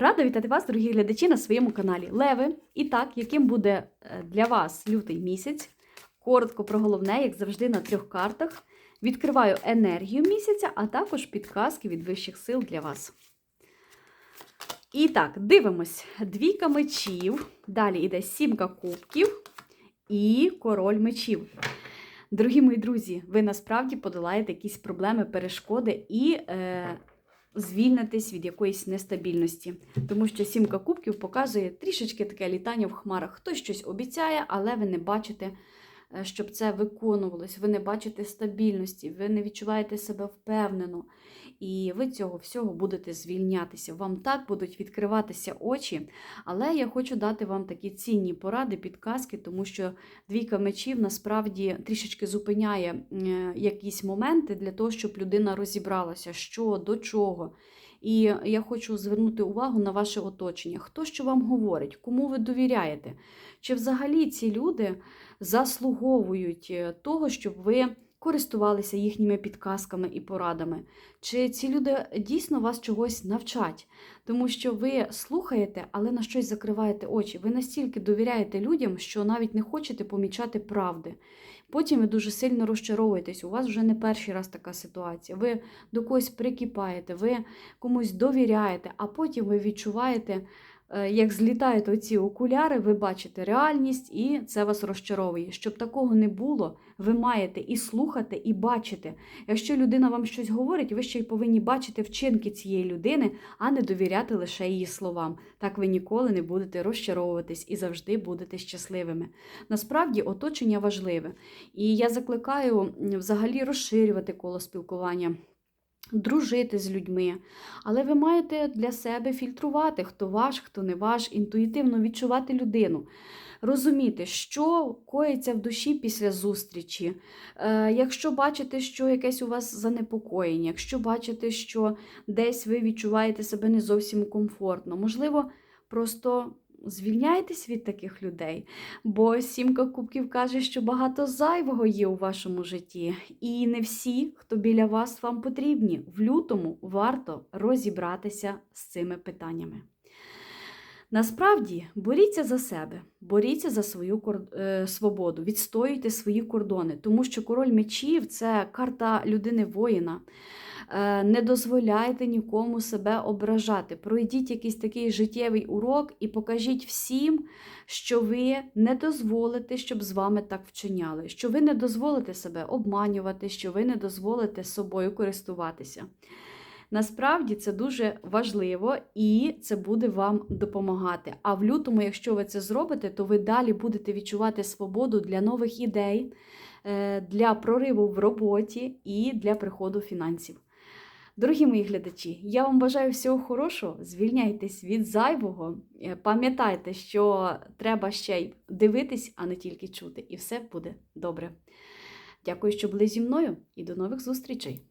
Рада вітати вас, дорогі глядачі, на своєму каналі Леви. І так, яким буде е, для вас лютий місяць? Коротко про головне, як завжди, на трьох картах. Відкриваю енергію місяця, а також підказки від вищих сил для вас. І так, дивимось. Двійка мечів. Далі йде сімка кубків і король мечів. Дорогі мої друзі, ви насправді подолаєте якісь проблеми, перешкоди і е, звільнитесь від якоїсь нестабільності. Тому що сімка кубків показує трішечки таке літання в хмарах. Хтось щось обіцяє, але ви не бачите, щоб це виконувалось. Ви не бачите стабільності, ви не відчуваєте себе впевнено. І ви цього всього будете звільнятися. Вам так будуть відкриватися очі. Але я хочу дати вам такі цінні поради, підказки, тому що двійка мечів насправді трішечки зупиняє е, якісь моменти для того, щоб людина розібралася, що до чого. І я хочу звернути увагу на ваше оточення. Хто що вам говорить, кому ви довіряєте? Чи взагалі ці люди заслуговують е, того, щоб ви користувалися їхніми підказками і порадами? Чи ці люди дійсно вас чогось навчать? Тому що ви слухаєте, але на щось закриваєте очі. Ви настільки довіряєте людям, що навіть не хочете помічати правди. Потім ви дуже сильно розчаровуєтесь. У вас вже не перший раз така ситуація. Ви до когось прикипаєте, ви комусь довіряєте, а потім ви відчуваєте. Е, Як злітають оці окуляри, ви бачите реальність, і це вас розчаровує. Щоб такого не було, ви маєте і слухати, і бачити. Якщо людина вам щось говорить, ви ще й повинні бачити вчинки цієї людини, а не довіряти лише її словам. Так ви ніколи не будете розчаровуватись і завжди будете щасливими. Насправді, оточення важливе. І я закликаю взагалі розширювати коло спілкування. Дружити з людьми, але ви маєте для себе фільтрувати, хто ваш, хто не ваш, інтуїтивно відчувати людину, розуміти, що коїться в душі після зустрічі. Е, якщо бачите, що якесь у вас занепокоєння, якщо бачите, що десь ви відчуваєте себе не зовсім комфортно, можливо, просто звільняйтесь від таких людей. Бо сімка кубків каже, що багато зайвого є у вашому житті, і не всі, хто біля вас вам потрібні. В лютому варто розібратися з цими питаннями. Насправді боріться за себе, боріться за свою е, свободу, відстоюйте свої кордони, тому що король мечів це карта людини воїна. Е, Не дозволяйте нікому себе ображати. Пройдіть якийсь такий життєвий урок і покажіть всім, що ви не дозволите, щоб з вами так вчиняли, що ви не дозволите себе обманювати, що ви не дозволите собою користуватися. Насправді це дуже важливо і це буде вам допомагати. А в лютому, якщо ви це зробите, то ви далі будете відчувати свободу для нових ідей, е, для прориву в роботі і для приходу фінансів. Дорогі мої глядачі, я вам бажаю всього хорошого. Звільняйтесь від зайвого. Е, Пам'ятайте, що треба ще й дивитись, а не тільки чути, і все буде добре. Дякую, що були зі мною, і до нових зустрічей!